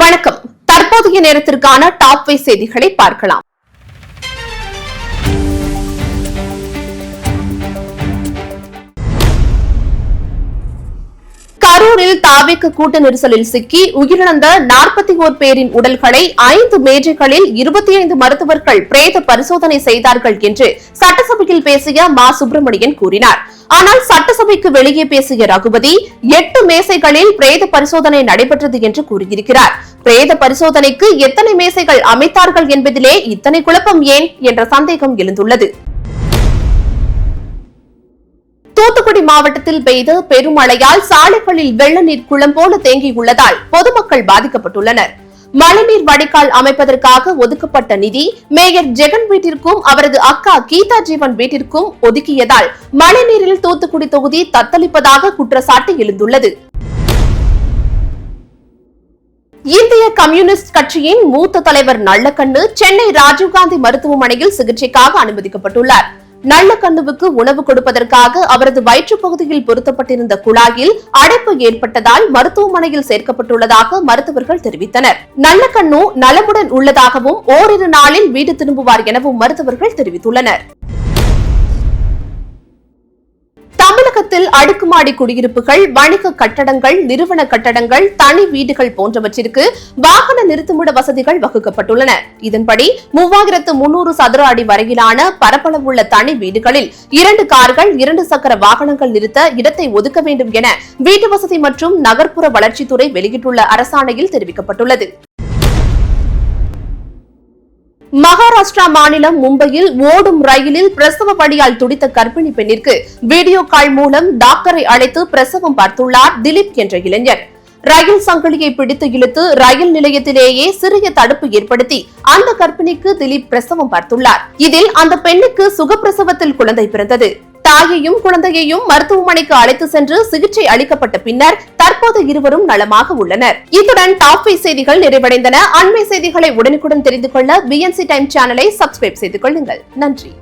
வணக்கம். தற்போதைய நேரத்திற்கான டாப் வை செய்திகளை பார்க்கலாம். கோவையில் தாவேக்கு கூட்ட நெரிசலில் சிக்கி உயிரிழந்த நாற்பத்தி ஓர் பேரின் உடல்களை ஐந்து மேஜைகளில் இருபத்தி ஐந்து மருத்துவர்கள் பிரேத பரிசோதனை செய்தார்கள் என்று சட்டசபையில் பேசிய மா சுப்பிரமணியன் கூறினார். ஆனால் சட்டசபைக்கு வெளியே பேசிய ரகுபதி எட்டு மேசைகளில் பிரேத பரிசோதனை நடைபெற்றது என்று கூறியிருக்கிறார். பிரேத பரிசோதனைக்கு எத்தனை மேசைகள் அமைத்தார்கள் என்பதிலே இத்தனை குழப்பம் ஏன் என்ற சந்தேகம் எழுந்துள்ளது. தூத்துக்குடி மாவட்டத்தில் பெய்த பெருமழையால் சாலைகளில் வெள்ள நீர் குளம் போல தேங்கியுள்ளதால் பொதுமக்கள் பாதிக்கப்பட்டுள்ளனர். மழைநீர் வடிகால் அமைப்பதற்காக ஒதுக்கப்பட்ட நிதி மேயர் ஜெகன் வீட்டிற்கும் அவரது அக்கா கீதா ஜீவன் வீட்டிற்கும் ஒதுக்கியதால் மழைநீரில் தூத்துக்குடி தொகுதி தத்தளிப்பதாக குற்றச்சாட்டு எழுந்துள்ளது. இந்திய கம்யூனிஸ்ட் கட்சியின் மூத்த தலைவர் நல்லக்கண்ணு சென்னை ராஜீவ்காந்தி மருத்துவமனையில் சிகிச்சைக்காக அனுமதிக்கப்பட்டுள்ளார். நல்ல கண்ணுவுக்கு உணவு கொடுப்பதற்காக அவரது வயிற்றுப்பகுதியில் பொருத்தப்பட்டிருந்த குழாயில் அடைப்பு ஏற்பட்டதால் மருத்துவமனையில் சேர்க்கப்பட்டுள்ளதாக மருத்துவர்கள் தெரிவித்தனர். நல்ல கண்ணு நலமுடன் உள்ளதாகவும் ஓரிரு நாளில் வீடு திரும்புவார் எனவும் மருத்துவர்கள் தெரிவித்துள்ளனர். தமிழகத்தில் அடுக்குமாடி குடியிருப்புகள் வணிக கட்டடங்கள் நிறுவன கட்டடங்கள் தனி வீடுகள் போன்றவற்றிற்கு வாகன நிறுத்துமிட வசதிகள் வகுக்கப்பட்டுள்ளன. இதன்படி மூவாயிரத்து முன்னூறு சதுர அடி வரையிலான பரப்பளவுள்ள தனி வீடுகளில் இரண்டு கார்கள் இரண்டு சக்கர வாகனங்கள் நிறுத்த இடத்தை ஒதுக்க வேண்டும் என வீட்டு வசதி மற்றும் நகர்ப்புற வளர்ச்சித்துறை வெளியிட்டுள்ள அரசாணையில் தெரிவிக்கப்பட்டுள்ளது. மகாராஷ்டிரா மாநிலம் மும்பையில் ஓடும் ரயிலில் பிரசவ பணியால் துடித்த கர்ப்பிணி பெண்ணிற்கு வீடியோ கால் மூலம் டாக்டரை அழைத்து பிரசவம் பார்த்துள்ளார் திலீப் என்ற இளைஞர். ரயில் சங்கிலியை பிடித்து இழுத்து ரயில் நிலையத்திலேயே சிறிய தடுப்பு ஏற்படுத்தி அந்த கர்ப்பிணிக்கு திலீப் பிரசவம் பார்த்துள்ளார். இதில் அந்த பெண்ணுக்கு சுகப்பிரசவத்தில் குழந்தை பிறந்தது. தாயையும் குழந்தையையும் மருத்துவமனைக்கு அழைத்து சென்று சிகிச்சை அளிக்கப்பட்ட பின்னர் தற்போது இருவரும் நலமாக உள்ளனர். இத்துடன் டாப் செய்திகள் நிறைவடைந்தன. அண்மை செய்திகளை உடனுக்குடன் தெரிந்து கொள்ள பிஎன்சி டைம் சேனலை சப்ஸ்கிரைப் செய்து கொள்ளுங்கள். நன்றி.